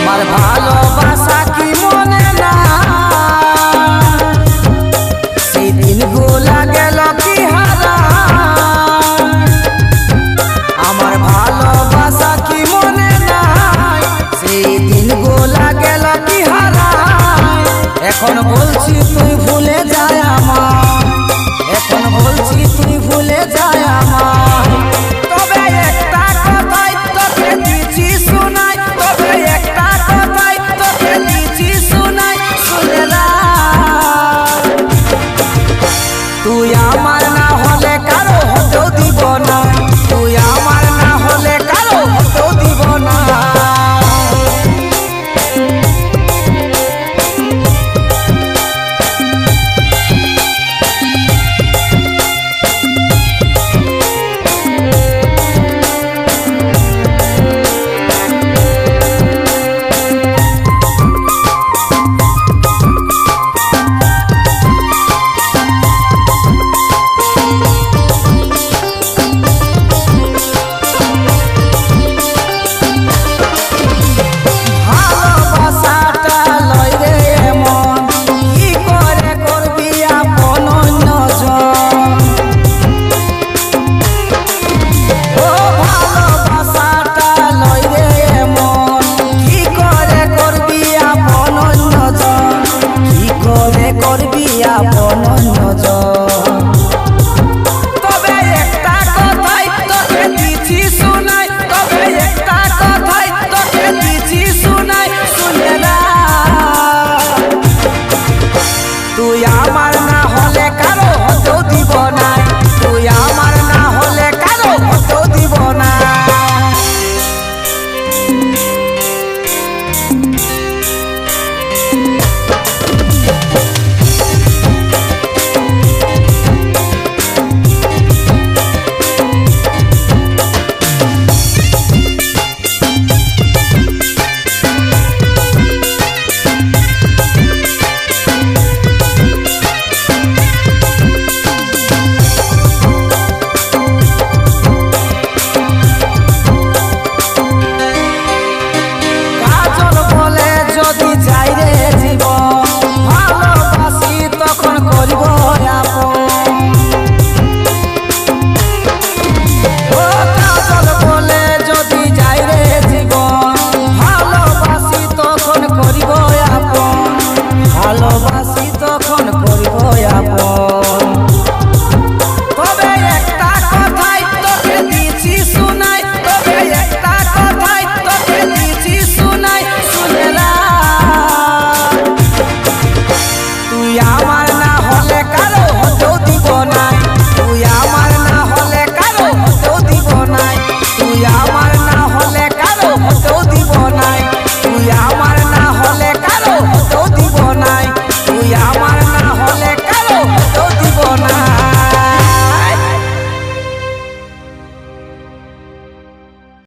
আমার ভালোবাসা কি মনে না? সেই দিনগুলা গেল কি হারা? আমার ভালোবাসা কি মনে নাই সেই দিনগুলা এখন বলছি I'm on.